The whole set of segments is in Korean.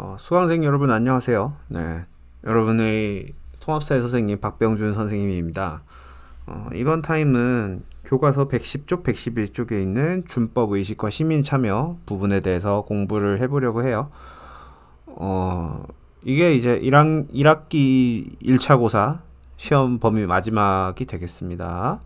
어, 수강생 여러분 안녕하세요. 네, 여러분의 통합사회 선생님 박병준 선생님입니다. 어, 이번 타임은 교과서 110쪽, 111쪽에 있는 준법 의식과 시민 참여 부분에 대해서 공부를 해보려고 해요. 어, 이게 이제 1학, 1학기 1차 고사 시험 범위 마지막이 되겠습니다.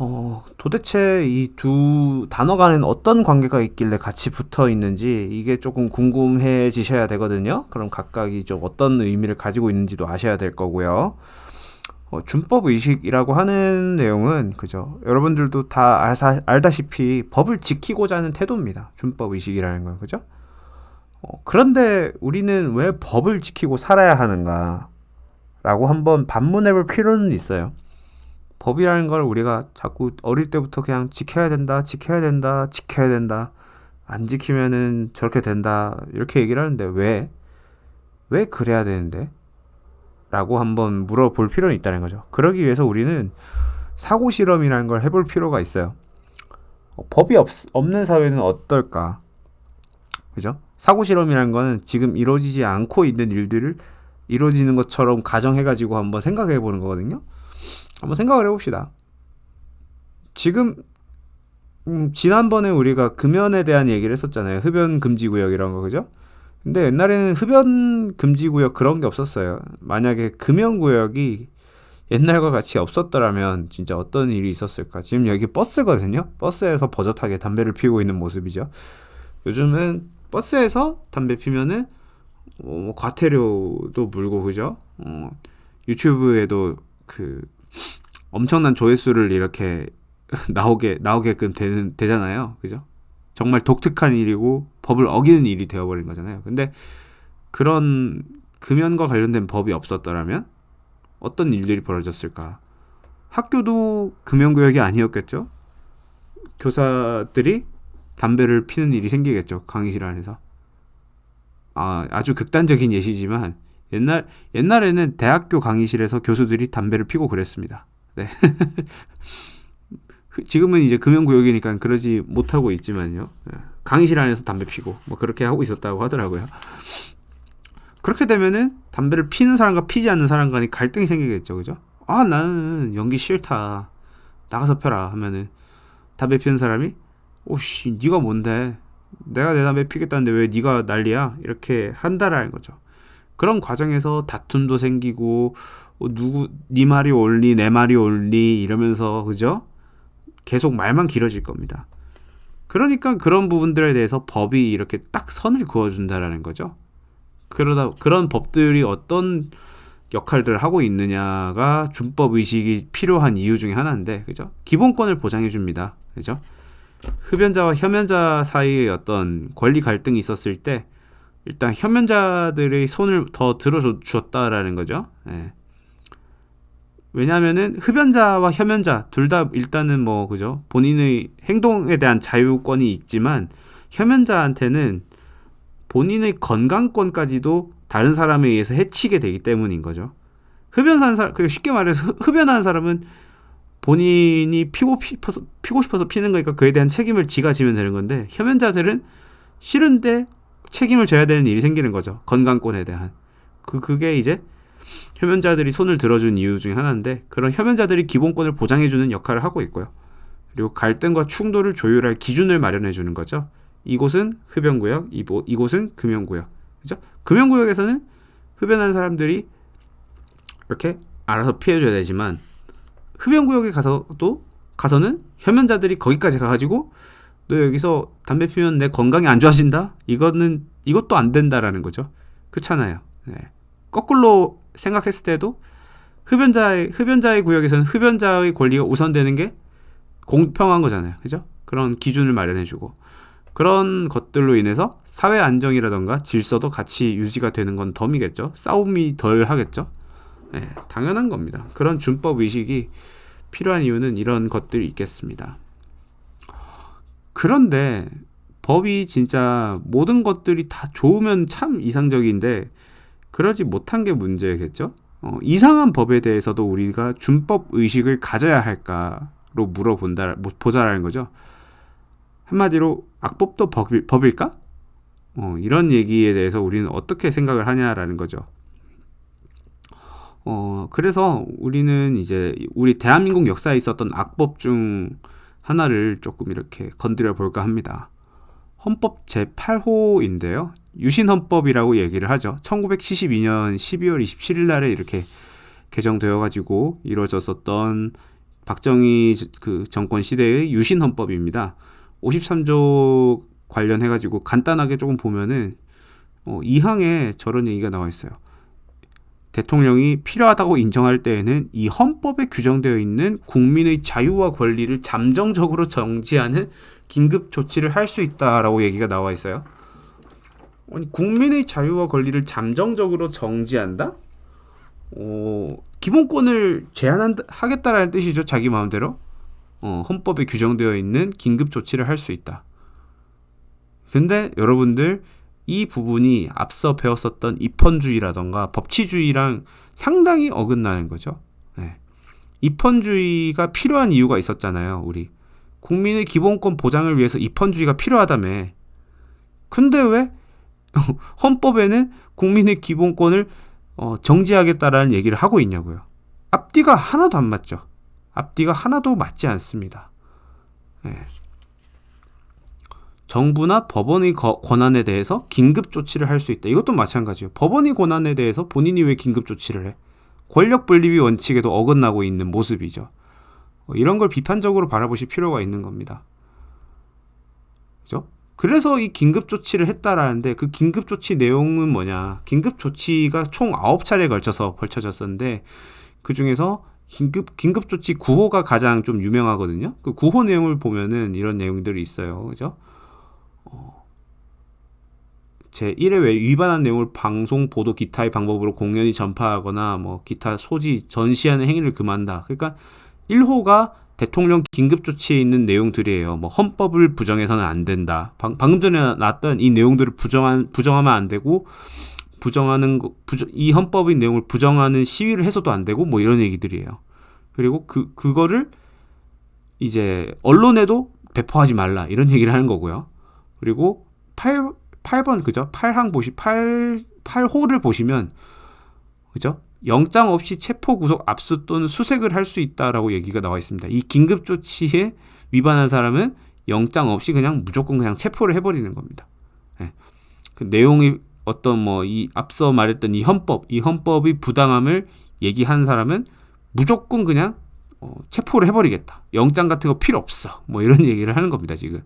어, 도대체 이 두 단어 간에는 어떤 관계가 있길래 같이 붙어 있는지 이게 조금 궁금해지셔야 되거든요. 그럼 각각이 좀 어떤 의미를 가지고 있는지도 아셔야 될 거고요. 어, 준법 의식이라고 하는 내용은 그죠. 여러분들도 다 알사, 알다시피 법을 지키고자 하는 태도입니다. 준법 의식이라는 건 그죠. 어, 그런데 우리는 왜 법을 지키고 살아야 하는가? 라고 한번 반문해 볼 필요는 있어요. 법이라는 걸 우리가 자꾸 어릴 때부터 그냥 지켜야 된다, 지켜야 된다, 지켜야 된다. 안 지키면은 저렇게 된다. 이렇게 얘기를 하는데 왜? 왜 그래야 되는데? 라고 한번 물어볼 필요는 있다는 거죠. 그러기 위해서 우리는 사고 실험이라는 걸 해볼 필요가 있어요. 어, 법이 없, 없는 사회는 어떨까? 그죠? 사고 실험이라는 거는 지금 이루어지지 않고 있는 일들을 이루어지는 것처럼 가정해가지고 한번 생각해 보는 거거든요. 한번 생각을 해봅시다. 지금 음, 지난번에 우리가 금연에 대한 얘기를 했었잖아요. 흡연 금지 구역 이런 거 그죠? 근데 옛날에는 흡연 금지 구역 그런 게 없었어요. 만약에 금연 구역이 옛날과 같이 없었더라면 진짜 어떤 일이 있었을까? 지금 여기 버스거든요. 버스에서 버젓하게 담배를 피우고 있는 모습이죠. 요즘은 버스에서 담배 피면은 어, 뭐 과태료도 물고 그죠? 어, 유튜브에도 그 엄청난 조회수를 이렇게 나오게 나오게끔 되는 되잖아요. 그죠? 정말 독특한 일이고 법을 어기는 일이 되어 버린 거잖아요. 근데 그런 금연과 관련된 법이 없었더라면 어떤 일들이 벌어졌을까? 학교도 금연구역이 아니었겠죠? 교사들이 담배를 피는 일이 생기겠죠. 강의실 안에서. 아, 아주 극단적인 예시지만 옛날 옛날에는 대학교 강의실에서 교수들이 담배를 피고 그랬습니다. 네. 지금은 이제 금연구역이니까 그러지 못하고 있지만요. 네. 강의실 안에서 담배 피고 뭐 그렇게 하고 있었다고 하더라고요. 그렇게 되면은 담배를 피는 사람과 피지 않는 사람 간에 갈등이 생기겠죠, 그죠? 아 나는 연기 싫다, 나가서 펴라 하면은 담배 피는 사람이 오씨 네가 뭔데? 내가 내 담배 피겠다는데 왜 네가 난리야? 이렇게 한다라는 거죠. 그런 과정에서 다툼도 생기고 어, 누구 네 말이 옳니 내 말이 옳니 이러면서 그죠? 계속 말만 길어질 겁니다. 그러니까 그런 부분들에 대해서 법이 이렇게 딱 선을 그어준다라는 거죠. 그러다 그런 법들이 어떤 역할들을 하고 있느냐가 준법 의식이 필요한 이유 중에 하나인데, 그죠? 기본권을 보장해 줍니다. 그죠? 흡연자와 혐연자 사이의 어떤 권리 갈등이 있었을 때 일단 혐연자들의 손을 더 들어주었다라는 거죠. 예. 왜냐하면은 흡연자와 혐연자 둘 다 일단은 뭐 그죠 본인의 행동에 대한 자유권이 있지만 혐연자한테는 본인의 건강권까지도 다른 사람에 의해서 해치게 되기 때문인 거죠. 흡연한 사람, 그 쉽게 말해서 흡연한 사람은 본인이 피고 피고 싶어서 피는 거니까 그에 대한 책임을 지가 지면 되는 건데 혐연자들은 싫은데 책임을 져야 되는 일이 생기는 거죠. 건강권에 대한. 그, 그게 이제 혐연자들이 손을 들어준 이유 중에 하나인데 그런 혐연자들이 기본권을 보장해주는 역할을 하고 있고요. 그리고 갈등과 충돌을 조율할 기준을 마련해주는 거죠. 이곳은 흡연구역, 이곳은 금연구역. 그죠? 금연구역에서는 흡연한 사람들이 이렇게 알아서 피해줘야 되지만 흡연구역에 가서도 가서는 혐연자들이 거기까지 가가지고 너 여기서 담배 피면 내 건강이 안 좋아진다? 이거는 이것도 안 된다라는 거죠. 그렇잖아요. 네. 거꾸로 생각했을 때도 흡연자의 흡연자의 구역에서는 흡연자의 권리가 우선되는 게 공평한 거잖아요. 그죠? 그런 기준을 마련해 주고 그런 것들로 인해서 사회 안정이라던가 질서도 같이 유지가 되는 건 덤이겠죠. 싸움이 덜 하겠죠. 네, 당연한 겁니다. 그런 준법 의식이 필요한 이유는 이런 것들이 있겠습니다. 그런데 법이 진짜 모든 것들이 다 좋으면 참 이상적인데 그러지 못한 게 문제겠죠? 어, 이상한 법에 대해서도 우리가 준법 의식을 가져야 할까로 물어본다 보자라는 거죠. 한마디로 악법도 법일, 법일까? 어, 이런 얘기에 대해서 우리는 어떻게 생각을 하냐라는 거죠. 어, 그래서 우리는 이제 우리 대한민국 역사에 있었던 악법 중 하나를 조금 이렇게 건드려 볼까 합니다. 헌법 제8호인데요. 유신헌법이라고 얘기를 하죠. 1972년 12월 27일 날에 이렇게 개정되어 가지고 이루어졌었던 박정희 그 정권 시대의 유신헌법입니다. 53조 관련해 가지고 간단하게 조금 보면은 어, 2항에 저런 얘기가 나와 있어요. 대통령이 필요하다고 인정할 때에는 이 헌법에 규정되어 있는 국민의 자유와 권리를 잠정적으로 정지하는 긴급 조치를 할 수 있다라고 얘기가 나와 있어요. 아니, 국민의 자유와 권리를 잠정적으로 정지한다? 어, 기본권을 제한하겠다라는 뜻이죠. 자기 마음대로. 어, 헌법에 규정되어 있는 긴급 조치를 할 수 있다. 근데 여러분들 이 부분이 앞서 배웠었던 입헌주의라던가 법치주의랑 상당히 어긋나는 거죠. 네. 입헌주의가 필요한 이유가 있었잖아요. 우리 국민의 기본권 보장을 위해서 입헌주의가 필요하다며. 근데 왜 헌법에는 국민의 기본권을 어, 정지하겠다라는 얘기를 하고 있냐고요. 앞뒤가 하나도 안 맞죠. 앞뒤가 하나도 맞지 않습니다. 네. 정부나 법원의 거, 권한에 대해서 긴급 조치를 할 수 있다. 이것도 마찬가지예요. 법원의 권한에 대해서 본인이 왜 긴급 조치를 해? 권력 분립이 원칙에도 어긋나고 있는 모습이죠. 어, 이런 걸 비판적으로 바라보실 필요가 있는 겁니다. 그죠? 그래서 이 긴급 조치를 했다라는데 그 긴급 조치 내용은 뭐냐? 긴급 조치가 총 9차례에 걸쳐서 벌쳐졌었는데 그 중에서 긴급 긴급 조치 9호가 가장 좀 유명하거든요. 그 9호 내용을 보면은 이런 내용들이 있어요. 그죠? 어, 제 1회 외 위반한 내용을 방송, 보도, 기타의 방법으로 공연히 전파하거나 뭐 기타 소지, 전시하는 행위를 금한다. 그러니까 1호가 대통령 긴급 조치에 있는 내용들이에요. 뭐 헌법을 부정해서는 안 된다. 방, 금 전에 나왔던 이 내용들을 부정한 부정하면 안 되고 부정하는 거, 부정, 이 헌법의 내용을 부정하는 시위를 해서도 안 되고 뭐 이런 얘기들이에요. 그리고 그 그거를 이제 언론에도 배포하지 말라 이런 얘기를 하는 거고요. 그리고 8, 8번 그죠? 8항 보시 8 8호를 보시면 그죠? 영장 없이 체포 구속 압수 또는 수색을 할 수 있다라고 얘기가 나와 있습니다. 이 긴급 조치에 위반한 사람은 영장 없이 그냥 무조건 그냥 체포를 해버리는 겁니다. 네. 그 내용이 어떤 뭐 이 앞서 말했던 이 헌법, 이 헌법의 부당함을 얘기한 사람은 무조건 그냥 어, 체포를 해버리겠다. 영장 같은 거 필요 없어. 뭐 이런 얘기를 하는 겁니다 지금.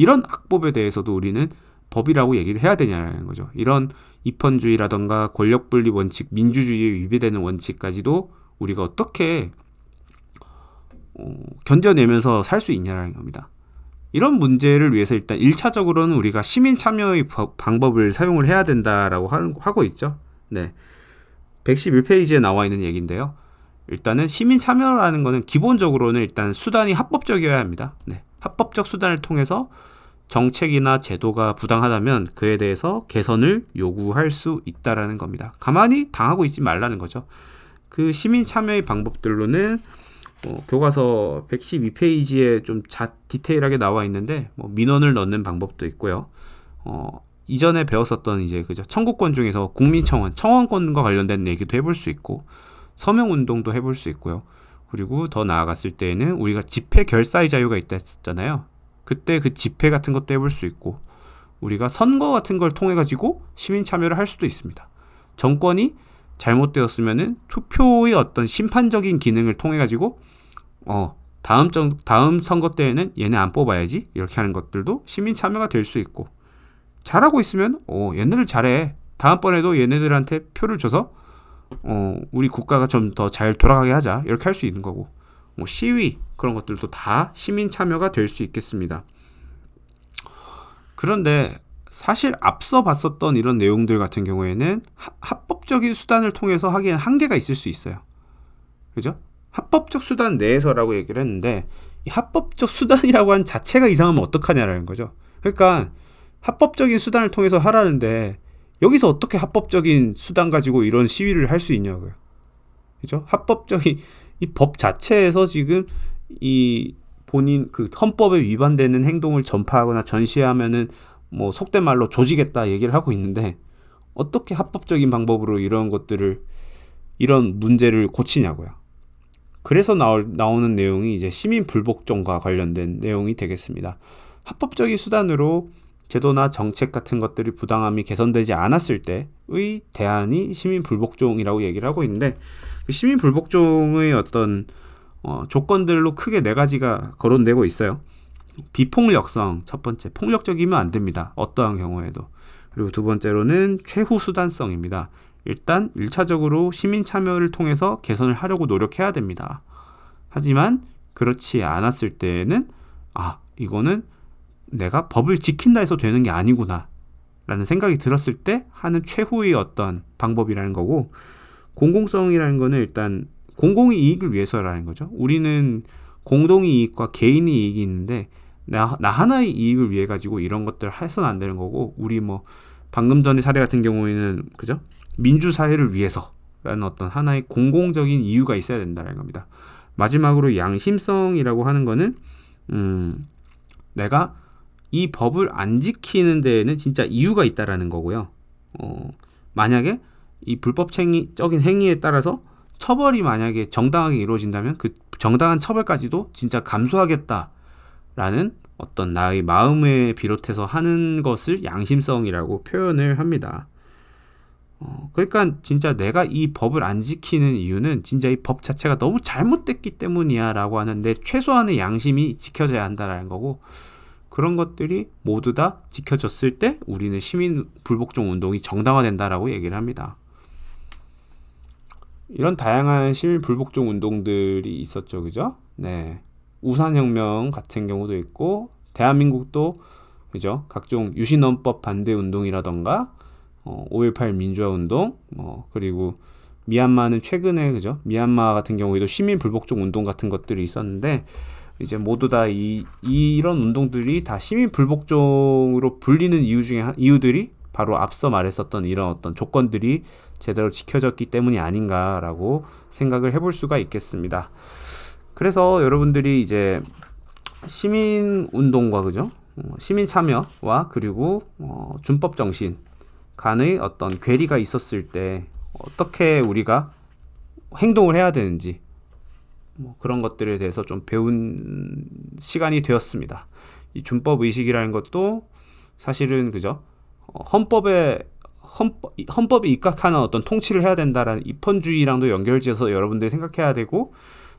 이런 악법에 대해서도 우리는 법이라고 얘기를 해야 되냐는 거죠. 이런 입헌주의라던가 권력분립 원칙, 민주주의에 위배되는 원칙까지도 우리가 어떻게 어, 견뎌내면서 살 수 있냐는 겁니다. 이런 문제를 위해서 일단 1차적으로는 우리가 시민 참여의 방법을 사용을 해야 된다라고 하고 있죠. 네. 111페이지에 나와 있는 얘기인데요. 일단은 시민 참여라는 것은 기본적으로는 일단 수단이 합법적이어야 합니다. 네. 합법적 수단을 통해서 정책이나 제도가 부당하다면 그에 대해서 개선을 요구할 수 있다라는 겁니다. 가만히 당하고 있지 말라는 거죠. 그 시민 참여의 방법들로는 어, 교과서 112페이지에 좀 자, 디테일하게 나와 있는데 뭐 민원을 넣는 방법도 있고요. 어, 이전에 배웠었던 이제 그죠 청구권 중에서 국민청원, 청원권과 관련된 얘기도 해볼 수 있고 서명 운동도 해볼 수 있고요. 그리고 더 나아갔을 때에는 우리가 집회 결사의 자유가 있다 했잖아요. 그때 그 집회 같은 것도 해볼 수 있고 우리가 선거 같은 걸 통해 가지고 시민 참여를 할 수도 있습니다. 정권이 잘못되었으면은 투표의 어떤 심판적인 기능을 통해 가지고 어 다음 정 다음 선거 때에는 얘네 안 뽑아야지 이렇게 하는 것들도 시민 참여가 될 수 있고 잘하고 있으면 어 얘네들 잘해. 다음번에도 얘네들한테 표를 줘서 어 우리 국가가 좀 더 잘 돌아가게 하자. 이렇게 할 수 있는 거고. 뭐 시위 그런 것들도 다 시민 참여가 될 수 있겠습니다. 그런데 사실 앞서 봤었던 이런 내용들 같은 경우에는 합법적인 수단을 통해서 하기엔 한계가 있을 수 있어요. 그죠? 합법적 수단 내에서라고 얘기를 했는데 이 합법적 수단이라고 한 자체가 이상하면 어떡하냐라는 거죠. 그러니까 합법적인 수단을 통해서 하라는데 여기서 어떻게 합법적인 수단 가지고 이런 시위를 할 수 있냐고요. 그죠? 합법적인 이 법 자체에서 지금 이 본인 그 헌법에 위반되는 행동을 전파하거나 전시하면은 뭐 속된 말로 조지겠다 얘기를 하고 있는데 어떻게 합법적인 방법으로 이런 것들을 이런 문제를 고치냐고요. 그래서 나올, 나오는 내용이 이제 시민 불복종과 관련된 내용이 되겠습니다. 합법적인 수단으로 제도나 정책 같은 것들이 부당함이 개선되지 않았을 때의 대안이 시민 불복종이라고 얘기를 하고 있는데 그 시민 불복종의 어떤 어, 조건들로 크게 네 가지가 거론되고 있어요. 비폭력성 첫 번째 폭력적이면 안 됩니다. 어떠한 경우에도 그리고 두 번째로는 최후 수단성입니다. 일단 1차적으로 시민 참여를 통해서 개선을 하려고 노력해야 됩니다. 하지만 그렇지 않았을 때에는 아 이거는 내가 법을 지킨다 해서 되는 게 아니구나 라는 생각이 들었을 때 하는 최후의 어떤 방법이라는 거고 공공성이라는 거는 일단 공공의 이익을 위해서라는 거죠. 우리는 공동의 이익과 개인의 이익이 있는데 나, 나 하나의 이익을 위해 가지고 이런 것들을 해서는 안 되는 거고 우리 뭐 방금 전의 사례 같은 경우에는 그죠? 민주 사회를 위해서라는 어떤 하나의 공공적인 이유가 있어야 된다는 겁니다. 마지막으로 양심성이라고 하는 거는 음 내가 이 법을 안 지키는 데에는 진짜 이유가 있다라는 거고요. 어, 만약에 이 불법적인 행위에 따라서 처벌이 만약에 정당하게 이루어진다면 그 정당한 처벌까지도 진짜 감수하겠다라는 어떤 나의 마음에 비롯해서 하는 것을 양심성이라고 표현을 합니다. 어, 그러니까 진짜 내가 이 법을 안 지키는 이유는 진짜 이 법 자체가 너무 잘못됐기 때문이야 라고 하는데 최소한의 양심이 지켜져야 한다라는 거고 그런 것들이 모두 다 지켜졌을 때 우리는 시민 불복종 운동이 정당화된다라고 얘기를 합니다. 이런 다양한 시민 불복종 운동들이 있었죠, 그죠? 네. 우산혁명 같은 경우도 있고, 대한민국도, 그죠? 각종 유신헌법 반대 운동이라던가, 어, 5.18 민주화 운동, 뭐, 그리고 미얀마는 최근에, 그죠? 미얀마 같은 경우에도 시민 불복종 운동 같은 것들이 있었는데, 이제 모두 다 이, 이런 운동들이 다 시민 불복종으로 불리는 이유 중에, 한, 이유들이 바로 앞서 말했었던 이런 어떤 조건들이 제대로 지켜졌기 때문이 아닌가라고 생각을 해볼 수가 있겠습니다. 그래서 여러분들이 이제 시민 운동과 그죠? 어, 시민 참여와 그리고 어, 준법 정신 간의 어떤 괴리가 있었을 때 어떻게 우리가 행동을 해야 되는지 뭐 그런 것들에 대해서 좀 배운 시간이 되었습니다. 이 준법 의식이라는 것도 사실은 그죠? 어, 헌법에 헌법, 헌법에 입각하는 어떤 통치를 해야 된다라는 입헌주의랑도 연결지어서 여러분들이 생각해야 되고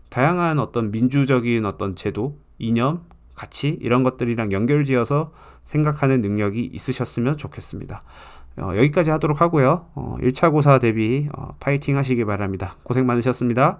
다양한 어떤 민주적인 어떤 제도, 이념, 가치 이런 것들이랑 연결지어서 생각하는 능력이 있으셨으면 좋겠습니다. 어, 여기까지 하도록 하고요. 어, 1차 고사 대비 어, 파이팅 하시기 바랍니다. 고생 많으셨습니다.